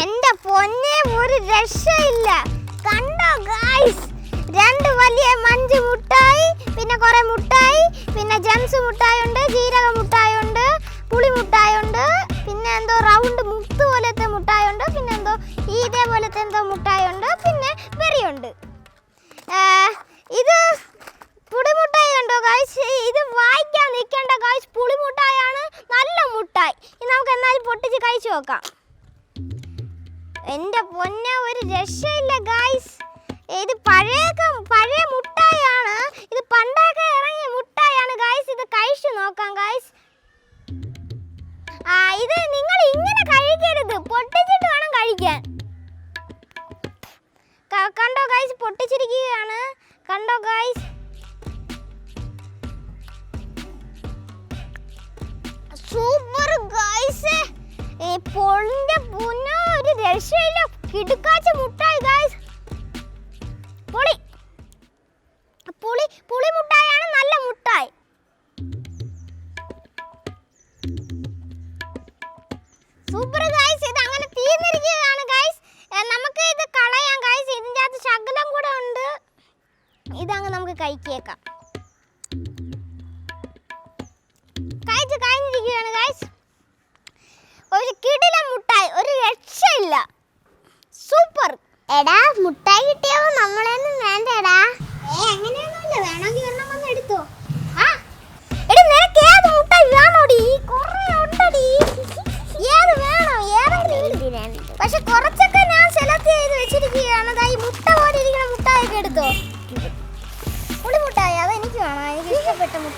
എന്റെ പൊന്നെ ഒരു രക്ഷയില്ല. കണ്ടോ ഗായ്സ് രണ്ട് വലിയ മഞ്ച് മുട്ടായി പിന്നെ കുറെ മുട്ടായി പിന്നെ ജംസ് മുട്ടായി ഉണ്ട് ജീരക മുട്ടായി ഉണ്ട് പുളി മുട്ടായി ഉണ്ട് പിന്നെ എന്തോ റൗണ്ട് മുത്ത് പോലത്തെ മുട്ടായി ഉണ്ട് പിന്നെ എന്തോ ഈ ഇതേപോലത്തെ എന്തോ മുട്ടായി ഉണ്ട് പിന്നെ വെറിയുണ്ട് ഇത് പുളിമുട്ടായി ഉണ്ടോ ഗായ്സ് ഇത് വായിക്കാൻ നിൽക്കേണ്ട ഗായ്സ് പുളിമുട്ടായാണ് നല്ല മുട്ടായി. ഇത് നമുക്ക് എന്നാലും പൊട്ടിച്ച് കഴിച്ചു നോക്കാം. എന്റെ പൊന്നെ ഒരു രക്ഷയില്ല ഗായ്സ് ഇത് പഴയ പഴയ മുട്ടായാണ് ഇത് പണ്ടൊക്കെ ഇറങ്ങിയ മുട്ടായാണ് ഗായ്സ് ഇത് കഴിച്ചു നോക്കാം ഗായ്സ് ആ ഇത് നിങ്ങൾ ഇങ്ങനെ കഴിക്കരുത്. പൊട്ടിച്ചിട്ട് വേണം കഴിക്കാൻ. കണ്ടോ ഗായ്സ് പൊട്ടിച്ചിരിക്കുകയാണ്. കണ്ടോ ഗായ്സ് സൂപ്പർ ഗായ്സ് പൊളിന്റെ പുന്ന രക്ഷയില്ല. കിടുക്കാച്ച മുട്ടായി ഗായ്സ് പുളി. പുളി പുളി മുട്ടായാണ് നല്ല മുട്ടായി. സൂപ്പർ ഗായ്സ് ഇത് അങ്ങനെ തീർന്നിരിക്കുകയാണ് ഗായ്സ് നമുക്ക് ഇത് കളയാം ഗായ്സ് ഇതിന്റെ അകത്ത് ശകലം കൂടെ ഉണ്ട്. ഇതങ്ങ് നമുക്ക് കഴിക്കേക്കാം. കഴിച്ച് കഴിഞ്ഞിരിക്കുകയാണ് ഗായ്സ്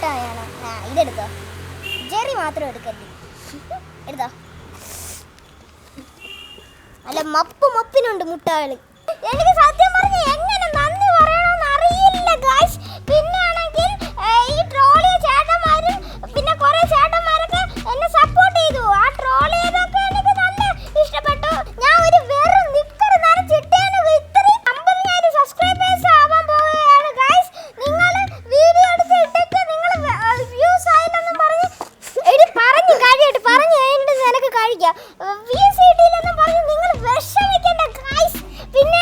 മുട്ടായാണ് ആ ഇതെടുത്തോ. ജെറി മാത്രം എടുക്കല്ലേ എടുത്തോ. അല്ല മപ്പ് മപ്പിനുണ്ട് മുട്ടാളി. എനിക്ക് സത്യം പറഞ്ഞ എങ്ങനെ കഴിക്കാം പറഞ്ഞ് നിങ്ങൾ വിഷമിക്കേണ്ട പിന്നെ